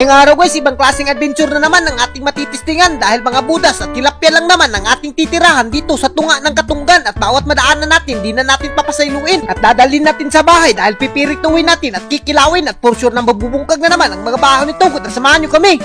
Ngayong araw guys, ibang klaseng adventure na naman ang ating matitistingan dahil mga budas at tilapia lang naman ang ating titirahan dito sa tunga ng katunggan at bawat madaanan natin, di na natin papasailuin at dadalhin natin sa bahay dahil pipirituin natin at kikilawin at for sure na mabubungkag na naman ang mga baho nito kung samahan nyo kami.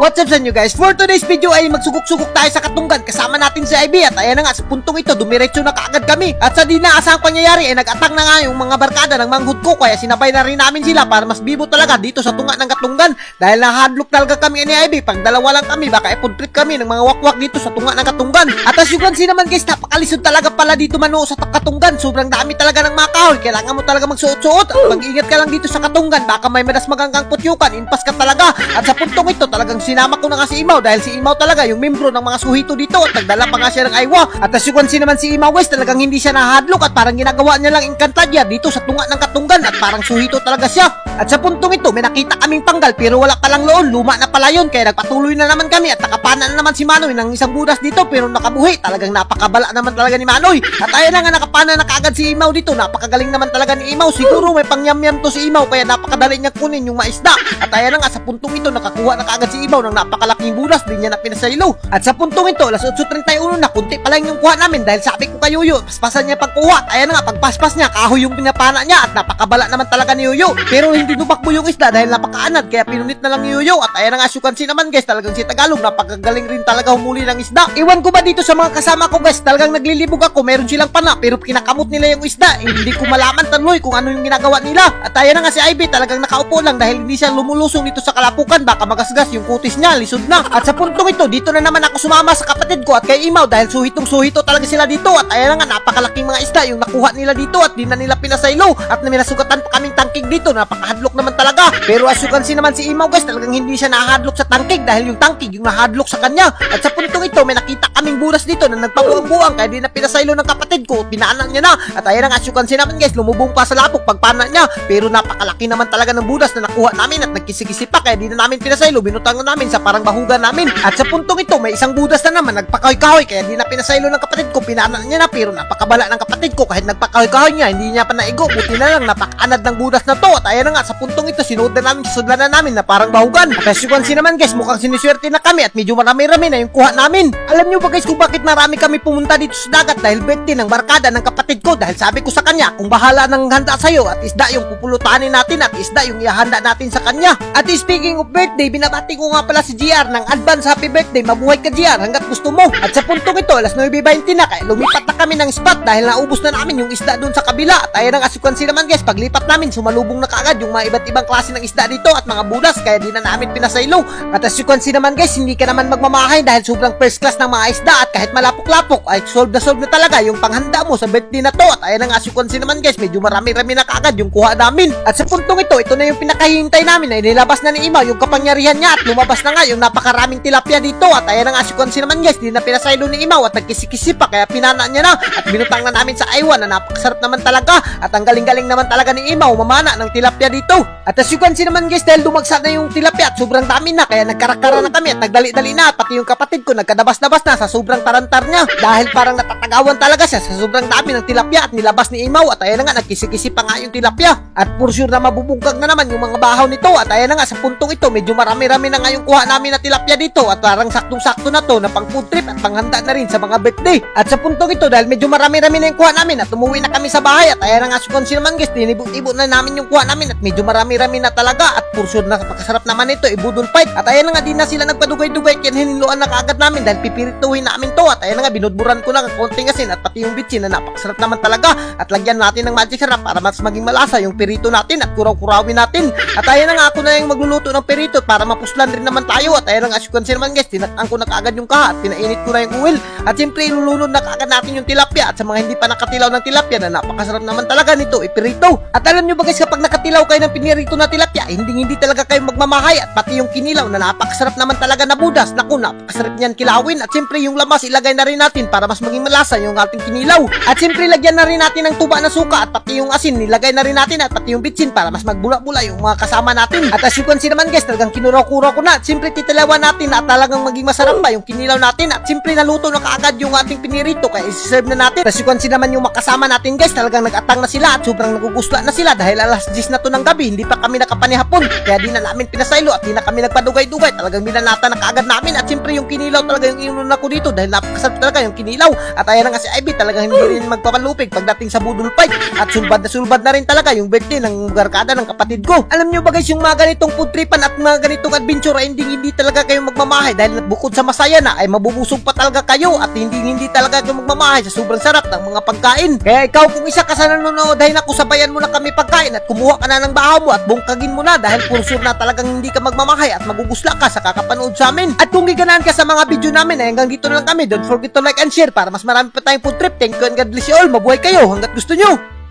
What's up sa inyo guys? For today's video ay magsugok-sugok tayo sa katunggan kasama natin si IB at ayan na nga sa puntong ito dumiretso na kaagad kami. At sa di naasahang pangyayari ay nag-attack na nga yung mga barkada ng manghud ko. Kaya sinabay na rin namin sila para mas bibo talaga dito sa tunga ng katunggan dahil nahadlock talaga kami ni IB pag dalawa lang kami baka ipod kami ng mga wakwak dito sa tunga ng katunggan at as you can see naman guys napakalisod talaga pala dito mano sa katunggan sobrang dami talaga ng mga kahoy. Kailangan mo talaga magsuot-suot. At mag-ingat ka lang dito sa katunggan baka may madas magangkang putyukan. Impas ka talaga. At sa puntong ito talagang sinama ko na nga si Imaw dahil si Imaw talaga yung membro ng mga suhito dito. At nagdala pa nga siya ng aywa at as you can see naman si Imaw West talagang hindi siya nahadlok at parang ginagawa niya lang inkantadya dito sa tunga ng katunggan at parang suhito talaga siya. At sa puntong ito may nakita kaming panggal pero wala palang loon luma na pala yun kaya nagpatuloy na naman kami at nakapana na naman si Manoy ng isang budas dito pero nakabuhi. Talagang napakabala naman talaga ni Manoy. At ayan na nga nakapana na kaagad si Imaw dito. Napakagaling naman talaga ni Imaw. Siguro may pangyamyam to si Imaw kaya napakadali niya kunin yung maisda. At ayan na nga sa puntong ito nakakuha na kaagad si Imaw ng napakalaking budas di niya na pinasaylo. At sa puntong ito alas 8.31 na kunti pa lang yung kuha namin dahil sabi ko kay Yuyo paspasan niya pagkuha. Ayan na nga pagpaspas niya kahoy yung pinapana niya at napakabala naman talaga ni Yuyo. Pero hindi tumakbo yung isda dahil napakaanad kaya pinunit na lang ni Yuyo. At ayan na nga see naman guys talagang si Tagalog napakagaling rin talaga humuli ng isda. Iwan ko ba dito sa mga kasama ko guys talagang naglilibog ako meron silang pana pero kinakamot nila yung isda. Eh, hindi ko malaman tanloy kung ano yung ginagawa nila. At ayan na nga si Ivy talagang nakaupo lang dahil hindi siya lumulusong dito sa kalapukan. Baka magasgas yung kutis niya lisod na. At sa puntong ito dito na naman ako sumama sa kapatid ko at kay Imaw dahil suhitong suhito talaga sila dito. At ayan na nga napakalaking mga isda yung nakuha nila dito at di na nila pinasaylo at naminasugatan pa kaming tangkig dito napakahadlok naman talaga. Pero as you can see naman si Imaw guys talagang hindi siya nahadlok sa tangkig dahil yung tangkig yung nahadlok sa kanya. At sa puntong ito may nakita kaming buras dito na nagpabuang-buang kaya di na pinasaylo ng kapatid ko. Pinaanan niya na. At ayan na nga as you can see naman guys lumubong pa sa lapok pagpana niya. Pero napakalaki naman talaga ng budas na nakuha namin at nagkisi-kisi pa kaya di na namin pinasaylo binutang na namin sa parang bahugan namin. At sa puntong ito may isang budas na naman nagpakahoy-kahoy. Kaya di na pinasaylo ng kapatid ko pinaanan niya na pero napakabala ng kapatid ko. Kahit nagpakahoy-kahoy niya hindi niya pa naigo. Buti na lang napakaanad ng budas na to. At ayan na nga sa puntong ito sinuod na namin sudlan na namin na parang bahugan. At as you can see naman guys mukhang siniswerte na kami at medyo marami-rami na yung kuha namin. Alam niyo ba guys kung bakit marami kami pumunta dito sa dagat? Dahil birthday ng barkada ng kapatid ko. Dahil sabi ko sa kanya kung bahala ng handa sa'yo at isda yung pupulutanin natin at isda yung ihanda natin sa kanya. At speaking of birthday binabati ko nga pala si GR ng advance happy birthday mabuhay ka GR hanggat gusto mo. At sa puntong ito alas 9.20 na kaya lumipat na kami ng spot dahil naubos na namin yung isda doon sa kabila. At ayan ang asukansi naman guys. Paglipat namin sumalubong na kaagad yung mga iba't ibang klase ng isda dito at mga budas kaya di na namin pinasaylo. At as you can see naman guys hindi ka naman magmamahay dahil sobrang first class ng mga isda at kahit malapok-lapok ay solve na solve na talaga yung panghanda mo sa birthday na to. At ayan ang as you can see naman guys medyo marami-rami na kaagad yung kuha namin. At sa puntong ito ito na yung pinakahihintay namin ay nilabas na ni Ima yung kapangyarihan niya at lumabas na nga yung napakaraming tilapia dito. At ayan ang as you can see naman guys. Di na pinasaylo ni Imaw at nagkisi-kisi pa kaya pinana niya na. At binutang na namin sa aywan na napakasarap naman talaga. At ang galing-galing naman talaga ni Imaw mamana ng tilapia dito. At as you can naman guys dahil dumagsa na yung tilapia at sobrang dami na kaya nagkarakara na kami at nagdali-dali na. At pati yung kapatid ko nagkadabas-dabas na sa sobrang tarantar niya. Dahil parang natatagawan talaga siya sa sobrang dami ng tilapia at nilabas ni Imaw. At ayan na nga nagkisi-kisi pa nga yung tilapia. At for sure na mabubungkag na naman yung mga bahaw nito. At ayan na nga sa puntong ito medyo marami-rami na nga kuha namin na tilapia dito at parang saktong-sakto na to na pang food trip at panghanda na rin sa mga birthday. At sa puntong ito dahil medyo marami-rami na yung kuha namin at umuwi na kami sa bahay at ayan na nga sukonsi naman guys dinibot-ibot na namin yung kuha namin at medyo marami-rami na talaga at sure na. Napakasarap naman ito ibudol fight. At ayan nga di na sila nagpadugay-dugay. Kaya hiniluan na kaagad namin dahil pipirituhin namin to. At ayan nga binudburan ko lang ang konting asin at pati yung bitsin na napakasarap naman talaga. At lagyan natin ng magic syrup para mas maging malasa yung pirito natin at kuraw-kurawin natin. At ayan nga ako na yung magluluto ng pirito para mapuslan rin naman tayo. At ayan na nga as you can see naman guys tinatang ko na kaagad yung kaha at pinainit ko na yung oil at siyempre ilulunod na kaagad natin yung tilapia. At sa mga hindi pa nakatilaw ng tilapia na napakasarap naman talaga nito ipirito at alam nyo ba guys kapag nakatilaw kayo ng pinirito na tilapia hindi hindi talaga kayo magmamahay at pati yung kinilaw na napakasarap naman talaga na budas. Naku napakasarap niyan kilawin. At siyempre yung lamas ilagay na rin natin para mas maging malasa yung ating kinilaw. At siyempre lagyan na rin natin ng tuba na suka at pati yung asin. Nilagay na rin natin at pati yung bitsin para mas magbula-bula yung mga kasama natin. At as you can see naman guys talagang kinuraw-kuraw ko na. At siyempre titilawan natin at talagang maging masarap pa yung kinilaw natin. At siyempre naluto na kaagad yung ating pinirito kaya isi-serve na natin. Tapos kung naman yung makasama natin guys, talagang nag-atang na sila at sobrang nagugusla na sila dahil alas 10 na to ng gabi, hindi pa kami nakapanihapon. Kaya di na namin pinasaylo at di na kami nagpadugay-dugay. Talagang binanata na kaagad namin at siyempre yung kinilaw talaga yung inuna ko dito dahil napakasarap talaga yung kinilaw. At ayan nga si Ivy talagang hindi rin magpapalupig pagdating sa budol fight. At sulbad na sulbad na rin talaga yung birthday ng barkada ng kapatid ko. Alam nyo ba guys yung mga ganitong food tripan at mga ganitong adventure ay hindi talaga kayo magmamahay dahil bukod sa masaya na ay mabubusog pa talaga kayo at hindi hindi talaga kayo magmamahay sa sobrang sarap ng mga pagkain. Kaya ikaw kung isa ka sa nanonood ay naku sabayan mo na kami pagkain at kumuha ka na ng bahaw mo at bungkagin mo na dahil puro sure na talagang hindi ka magmamahay at magugusla ka sa kakapanood sa amin. At kung giganaan ka sa mga video namin ay hanggang dito na lang kami. Don't forget to like and share para mas marami pa tayong food trip. Thank you and God bless you all. Mabuhay kayo hanggat gusto nyo.